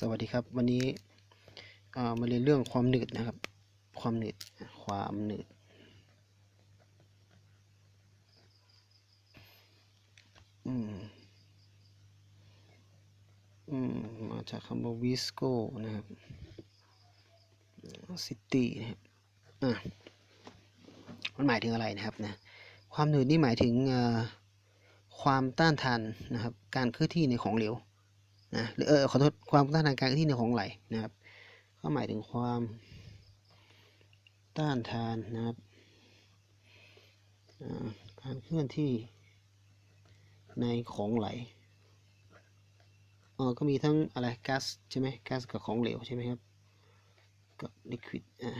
สวัสดีครับวันนี้มาเรียนเรื่องความหนืดนะครับ ความหนืดความหนืดอืมอืมมาจากคำว่าวิสโกนะครับซิตี้นะครับอะมันหมายถึงอะไรนะครับนะความหนืดนี่หมายถึงความต้านทานนะครับ การเคลื่อนที่ในของเหลว นะหรือเออขอโทษความต้านทานการเคลื่อนที่ในของไหลนะครับ ก็หมายถึงความต้านทานนะครับการเคลื่อนที่ในของไหลอ๋อก็มีทั้งอะไรก๊าซใช่ไหมก๊าซกับของเหลวใช่ไหมครับกับลิควิดอ่า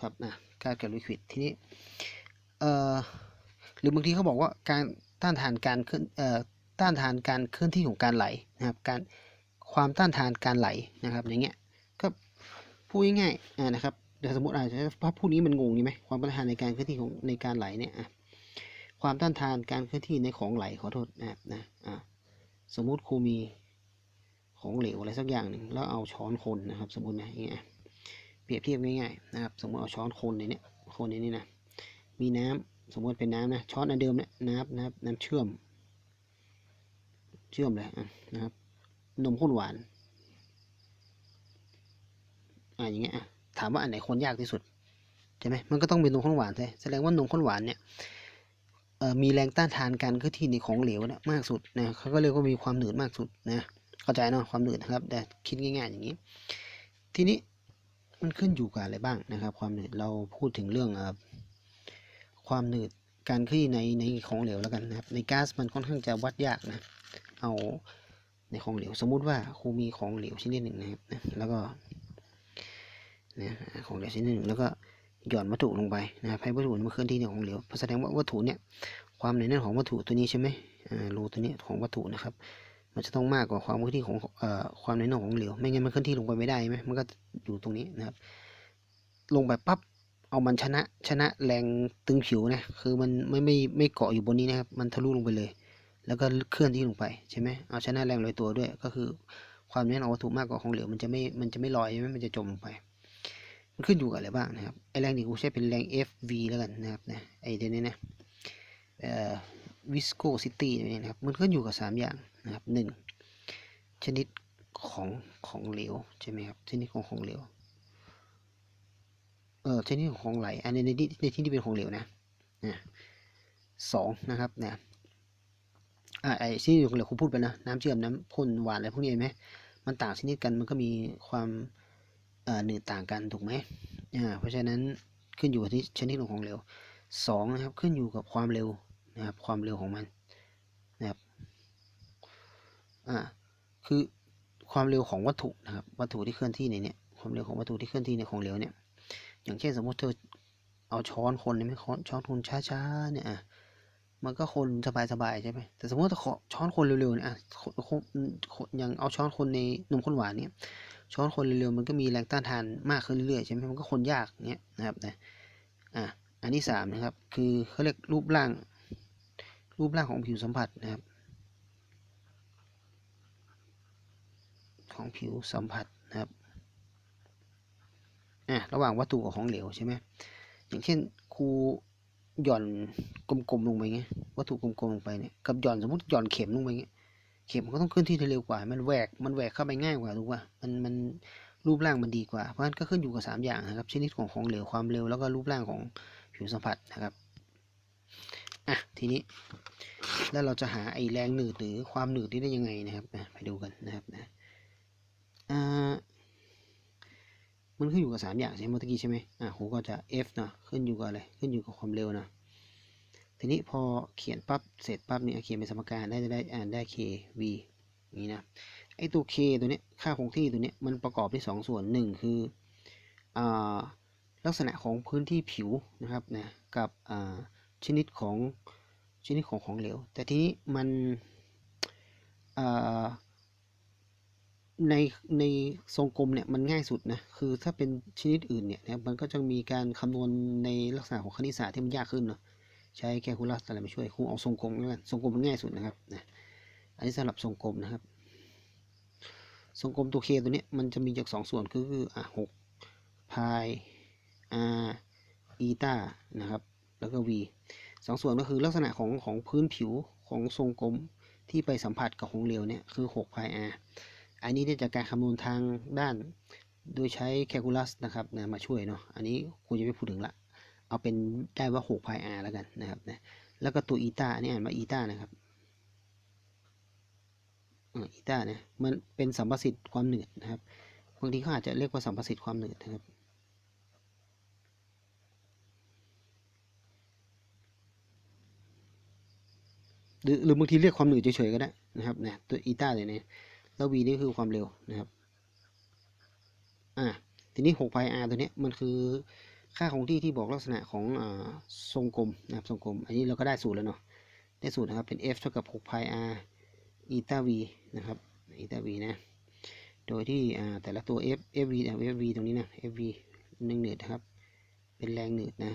ครับนะก๊าซกับลิควิดทีนี้เอ่อหรือบางทีเขาบอกว่าการต้านทานการเคลื่อนเอ่อ ต้านทานการเคลื่อนที่ของการไหลนะครับการความต้านทานการไหลนะครับอย่างเงี้ยก็พูดง่ายๆนะครับเดี๋ยวสมมติอาจจะภาพพูดนี้มันงงใช่ไหมความต้านทานในการเคลื่อนที่ของในการไหลเนี่ยความต้านทานการเคลื่อนที่ในของไหลขอโทษนะครับนะอ่าสมมุติครูมีของเหลวอะไรสักอย่างหนึ่งแล้วเอาช้อนคนนะครับ สมมตินะอย่างเงี้ยเปรียบเทียบง่ายๆนะครับ สมมติเอาช้อนคนในเนี้ยคนในนี้นะมีน้ำสมมติเป็นน้ำนะช้อนอันเดิมเนี่ยน้ำนะครับน้ำเชื่อม ชื่อมเลยนะครับ นมข้นหวาน อ่าอย่างเงี้ยถามว่าอันไหนคนยากที่สุดใช่ไหมมันก็ต้องเป็นนมข้นหวานใช่แสดงว่านมข้นหวานเนี่ยมีแรงต้านทานการเคลื่อนที่ในของเหลวเนี่ยมากสุดนะเขาก็เรียกว่ามีความหนืดมากสุดนะเข้าใจเนาะความหนืดนะครับ แต่คิดง่าย ๆ อย่างนี้ ทีนี้มันขึ้นอยู่กับอะไรบ้างนะครับ ความหนืดเราพูดถึงเรื่องความหนืดการเคลื่อนในในของเหลวแล้วกันนะครับ ในก๊าซมันค่อนข้างจะวัดยากนะ เอาในของเหลวสมมุติว่าครูมีของเหลวชนิดหนึ่งนะครับนะแล้วก็นะของเหลวชนิดหนึ่งแล้วก็หย่อนวัตถุลงไปนะครับให้วัตถุมันเคลื่อนที่ในของเหลวแสดงว่าวัตถุเนี่ยความหนาแน่นของวัตถุตัวนี้ใช่ไหมอ่ารูตัวนี้ของวัตถุนะครับ มันจะต้องมากกว่าความเคลื่อนที่ของเอ่อความหนาแน่นของเหลวไม่งั้นมันเคลื่อนที่ลงไปไม่ได้ไหมมันก็อยู่ตรงนี้นะครับ ลงไปปั๊บเอามันชนะชนะแรงตึงผิวนะคือมันไม่ไม่ไม่เกาะอยู่บนนี้นะครับ มันทะลุลงไปเลย แล้วก็เคลื่อนที่ลงไปใช่ไหมเอาชนะแรงลอยตัวด้วย ก็คือความแน่นของวัตถุมากกว่าของเหลวมันจะไม่มันจะไม่ลอยใช่ไหมมันจะจมลงไป มันขึ้นอยู่กับอะไรบ้างนะครับไอแรงที่กูใช้เป็นแรง FV แล้วกันนะครับนะไอเดี๋ยวนี้นะเอ่อ viscosity เนี่นะครับมันขึ้นอยู่กับสามอย่างนะครับหนึ่งชนิดของของเหลวใช่ไหมครับชนิดของของเหลวเออชนิดของของไหลอันนี้ในที่ในที่ที่เป็นของเหลวนะนะสองนะครับนะ อ่าไอ้ที่อยู่เหลือครูพูดไปนะน้ำเชื่อมน้ำพ่นหวานอะไรพวกนี้เห็นไหมมันต่างชนิดกันมันก็มีความเอ่อหนืดต่างกันถูกไหมอ่าเพราะฉะนั้นขึ้นอยู่กับที่ชนิดของเหลวสองนะครับขึ้นอยู่กับความเร็วนะครับความเร็วของมันนะครับอ่าคือความเร็วของวัตถุนะครับวัตถุที่เคลื่อนที่ในเนี้ยความเร็วของวัตถุที่เคลื่อนที่ในของเหลวเนี่ยอย่างเช่นสมมติเธอเอาช้อนคนเลยไหมช้อนช้อนคนช้าๆเนี่ยอะ มันก็คนสบายๆใช่ไหมแต่สมมติถ้าช้อนคนเร็วๆเนี่ยอะอย่างเอาช้อนคนในนมข้นหวานเนี่ย ช้อนคนเร็วๆมันก็มีแรงต้านทานมากขึ้นเรื่อยๆใช่ไหมมันก็คนยากเนี่ยนะครับนะอะอันที่สามนะครับ คือเขาเรียกรูปร่าง รูปร่างของผิวสัมผัสนะครับ ของผิวสัมผัสนะครับอะระหว่างวัตถุกับของเหลวใช่ไหมอย่างเช่นครู หย่อนกลมๆลงไปเงี้ยวัตถุกลมๆลงไปเนี่ยกับหย่อนสมมติหย่อนเข็มลงไปเงี้ยเข็มมันก็ต้องเคลื่อนที่ได้เร็วกว่า มันแหวกมันแหวกเข้าไปง่ายกว่าถูกป่ะมันมันรูปร่างมันดีกว่า เพราะฉะนั้นก็ขึ้นอยู่กับสามอย่างนะครับ ชนิดของของเหลวความเร็วแล้วก็รูปร่างของผิวสัมผัสนะครับอะทีนี้ แล้วเราจะหาไอแรงหนืดหรือความหนืดนี้ได้ยังไงนะครับไปดูกันนะครับนะอ่า มันขึ้นอยู่กับสามอย่างใช่ไหมเมื่อกี้ใช่ไหมอะครูก็จะ f นะขึ้นอยู่กับอะไรขึ้นอยู่กับความเร็วนะทีนี้พอเขียนปั๊บเสร็จปั๊บเนี่ยเขียนเป็นสมการได้จะได้อ่านได้ k v อย่างนี้นะไอตัว k ตัวเนี้ยค่าคงที่ตัวเนี้ยมันประกอบด้วยสองส่วนหนึ่งคืออ่าลักษณะของพื้นที่ผิวนะครับนะกับอ่าชนิดของชนิดของของเหลว แต่ทีนี้มันอ่า ในในทรงกลมเนี่ยมันง่ายสุดนะคือถ้าเป็นชนิดอื่นเนี่ยนะมันก็จะมีการคำนวณในลักษณะของคณิตศาสตร์ที่มันยากขึ้นเนาะใช้แคลคูลัสอะไรมาช่วยครูเอาทรงกลมแล้วกันทรงกลมมันง่ายสุดนะครับนะอันนี้สำหรับทรงกลมนะครับ ทรงกลมตัว k ตัวนี้มันจะมีจากสองส่วนคืออะหกพาย r อีตานะครับ แล้วก็ v สองส่วนก็คือลักษณะของของพื้นผิวของทรงกลมที่ไปสัมผัสกับของเหลวเนี่ยคือ6 pi r อั อันนี้ได้จากการคำนวณทางด้าน โดยใช้แคลคูลัสนะครับนะมาช่วยเนาะอันนี้ครูจะไม่พูดถึงละ เอาเป็นได้ว่า6 pi r แล้วกันนะครับนะแล้วก็ตัวอีตาอันนี้อ่านว่าอีตานะครับอีตาเนี่ยมันเป็นสัมประสิทธิ์ความเหนืดนะครับบางทีเขาอาจจะเรียกว่าสัมประสิทธิ์ความเหนืดนะครับหรือหรือบางทีเรียกความหนืดเฉยๆก็ได้นะครับนะตัวอีตาเลยเนี่ย แล้ววีนี่คือความเร็วนะครับ อ่าทีนี้6 pi r ตัวนี้มันคือค่าคงที่ที่บอกลักษณะของอ่าทรงกลมนะครับทรงกลม อันนี้เราก็ได้สูตรแล้วเนาะ ได้สูตรนะครับ เป็น f เท่ากับ6 pi r อีตา v นะครับอีตา v นะ โดยที่อ่าแต่ละตัว f f v f v ตรงนี้นะ f v หนึ่งหนืดนะครับ เป็นแรงหนืดนะ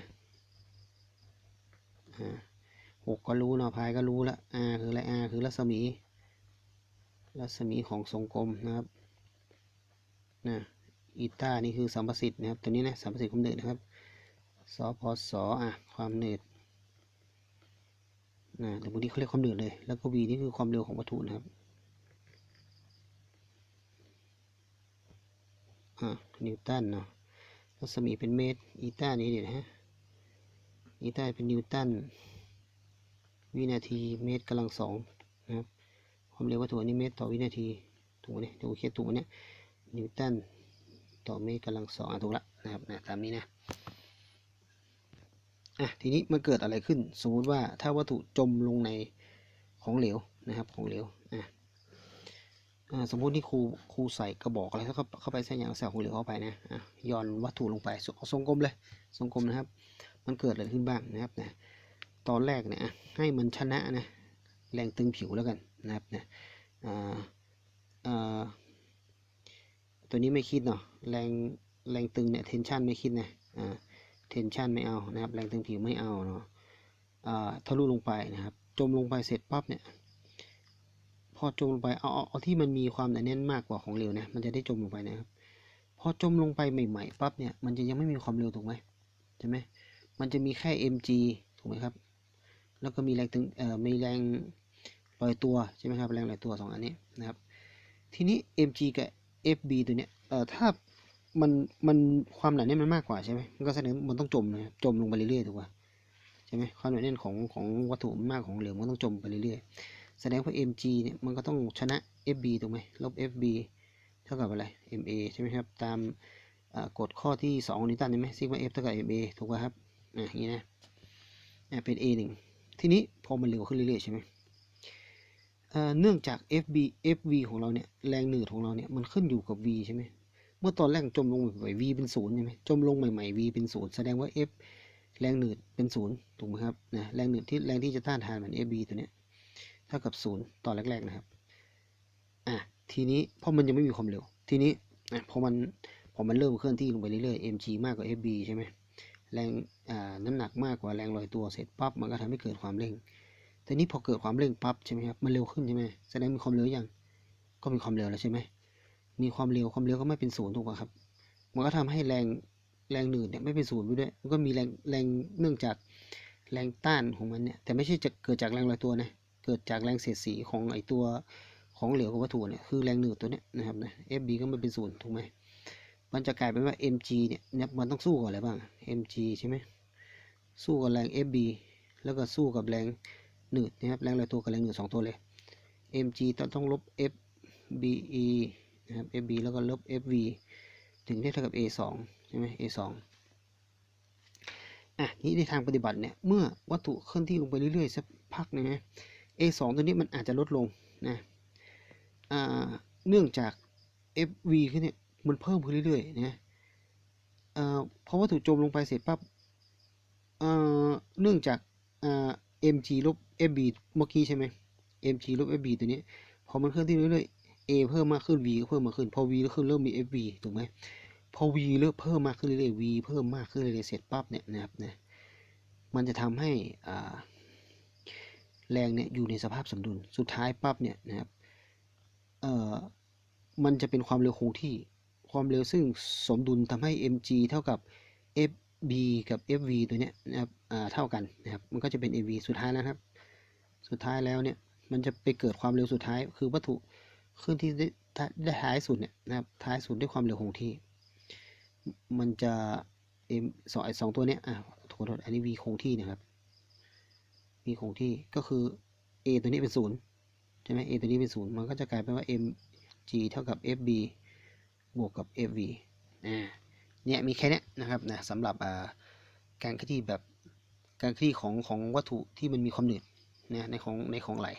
อ่าหกก็รู้เนาะพายก็รู้ละ r คืออะไร r คือรัศมี รัศมีของทรงกลมนะครับนะอีตานี่คือสัมประสิทธิ์นะครับ ตัวนี้นะสัมประสิทธิ์ความหนืดนะครับสพสอะความหนืดนะหรือบางทีเขาเรียกความหนืดเลย แล้วก็ v นี่คือความเร็วของวัตถุนะครับอะนิวตันเนาะรัศมีเป็นเมตรอีตานี่เดี๋ยวฮะอีตาเป็นนิวตันวินาทีเมตรกำลังสองนะครับ ความเร็ววัตถุนี้เมตรต่อวินาทีถูกไหมเนี่ยถูกเขียนถูกไหมเนี่ยนิวตันต่อเมตรกำลังสองอะถูกละนะครับนะตามนี้นะอะทีนี้มันเกิดอะไรขึ้น สมมติว่าถ้าวัตถุจมลงในของเหลวนะครับของเหลวอะอ่าสมมุติที่ครูครูใส่กระบอกอะไรเข้าเข้าไปใส่ยางใส่ของเหลวเข้าไปนะอะย้อนวัตถุลงไปเอาทรงกลมเลยทรงกลมนะครับ มันเกิดอะไรขึ้นบ้างนะครับนะตอนแรกเนี่ยให้มันชนะนะแรงตึงผิวแล้วกัน นะครับนะอ่าอ่าตัวนี้ไม่คิดเนาะแรงแรงตึงเนี่ยเทนชันไม่คิดนะเทนชันไม่เอานะครับแรงตึงผิวไม่เอาเนาะทะลุลงไปนะครับ จมลงไปเสร็จปั๊บเนี่ยพอจมลงไปเอาเอาเอาที่มันมีความหนาแน่นมากกว่าของเหลวนะมันจะได้จมลงไปนะครับพอจมลงไปใหม่ๆปั๊บเนี่ยมันจะยังไม่มีความเร็วถูกไหมใช่ไหมมันจะมีแค่ mg ถูกไหมครับ แล้วก็มีแรงตึงเอ่อมีแรง ลอยตัวใช่ไหมครับแรงลอยตัวสองอันนี้นะครับทีนี้ mg กับ fb ตัวเนี้ยเอ่อถ้ามันมันความหนาแน่นมันมากกว่าใช่ไหมมันก็แสดงมันต้องจมนะจมลงไปเรื่อยๆถูกป่ะใช่ไหมความหนาแน่นของของวัตถุมากของเหลวมันต้องจมไปเรื่อยๆแสดงว่า mg เนี่ยมันก็ต้องชนะ fb ถูกไหมลบ fb เท่ากับอะไร ma ใช่ไหมครับตามกฎข้อที่2ของนิวตันใช่ไหมซิกมา f เท่ากับ ma ถูกป่ะครับอะอย่างนี้นะอะเป็น a 1ทีนี้พอมันเร็วขึ้นเรื่อยๆใช่ไหม เนื่องจาก fb fv ของเราเนี่ยแรงหนืดของเราเนี่ยมันขึ้นอยู่กับ v ใช่ไหมเมื่อตอนแรกจมลงใหม่ v เป็นศูนย์ใช่ไหมจมลงใหม่ๆ v เป็นศูนย์แสดงว่า f แรงหนืดเป็นศูนย์ถูกไหมครับนะแรงหนืดที่แรงที่จะต้านทานเหมือน fb ตัวเนี้ยเท่ากับศูนย์ตอนแรกๆนะครับอะทีนี้เพอมันยังไม่มีความเร็ว ทีนี้อะพอมันพอมันเริ่มเคลื่อนที่ลงไปเรื่อยๆ mg มากกว่า fb ใช่ไหมแรงอ่าน้ำหนักมากกว่าแรงลอยตัวเสร็จปั๊บมันก็ทำให้เกิดความเร่ง ทีนี้พอเกิดความเร่งปั๊บใช่ไหมครับ มันเร็วขึ้นใช่ไหมแสดงมีความเร็วยังก็มีความเร็วแล้วใช่ไหม มีความเร็ว ความเร็วก็ไม่เป็นศูนย์ถูกป่ะครับ มันก็ทำให้แรง แรงหนืดเนี่ยไม่เป็นศูนย์ไปด้วย มันก็มีแรง แรงเนื่องจากแรงต้านของมันเนี่ย แต่ไม่ใช่จะเกิดจากแรงลอยตัวนะ เกิดจากแรงเสียดสีของไอตัวของเหลวกับวัตถุเนี่ย คือแรงหนืดตัวเนี้ยนะครับนะ FB ก็ไม่เป็นศูนย์ถูกไหมมันจะกลายเป็นว่า mg เนี่ยมันต้องสู้กับอะไรบ้าง mg ใช่ไหมสู้กับแรง fb แล้วก็สู้กับแรง หนืดนะครับแรงลอยตัวกับแรงหนืดสองตัวเลย mg ต้องต้องลบ fbe นะครับ fb แล้วก็ลบ fv ถึงได้เท่ากับ a 2ใช่ไหม a 2อะนี่ในทางปฏิบัติเนี่ยเมื่อวัตถุเคลื่อนที่ลงไปเรื่อยๆสักพักนะฮะ a 2ตัวนี้มันอาจจะลดลงนะอ่าเนื่องจาก fv ขึ้นเนี่ยมันเพิ่มขึ้นเรื่อยๆนะเอ่อพอวัตถุจมลงไปเสร็จปั๊บเอ่อเนื่องจากอ่า mg ลบ fb เมื่อกี้ใช่ไหม mg ลบ fb ตัวนี้พอมันเคลื่อนที่เรื่อยๆ a เพิ่มมากขึ้น v ก็เพิ่มมากขึ้น พอ v แล้วขึ้นเริ่มมี fv ถูกไหมพอ v เริ่มเพิ่มมากขึ้นเรื่อยๆ v เพิ่มมากขึ้นเรื่อยๆเสร็จปั๊บเนี่ยนะครับนะมันจะทำให้อ่าแรงเนี่ยอยู่ในสภาพสมดุล สุดท้ายปั๊บเนี่ยนะครับ เอ่อ มันจะเป็นความเร็วคงที่ ความเร็วซึ่งสมดุลทำให้ mg เท่ากับ fb กับ fv ตัวเนี้ยนะครับ อ่า เท่ากันนะครับ มันก็จะเป็น av สุดท้ายแล้วนะครับ สุดท้ายแล้วเนี่ยมันจะไปเกิดความเร็วสุดท้าย คือวัตถุเคลื่อนที่ได้ท้ายได้ท้ายสุดเนี่ยนะครับท้ายสุดด้วยความเร็วคงที่ มันจะ m สองไอสองตัวเนี้ยอ่าขอโทษอันนี้ v คงที่นะครับ v คงที่ก็คือ a ตัวนี้เป็นศูนย์ใช่ไหม a ตัวนี้เป็นศูนย์มันก็จะกลายเป็นว่า mg เท่ากับ fb บวกกับ fv อ่าเนี่ยมีแค่นี้นะครับนะสำหรับการเคลื่อนที่แบบการเคลื่อนที่ของของวัตถุที่มันมีความหนืด นะในของในของไหล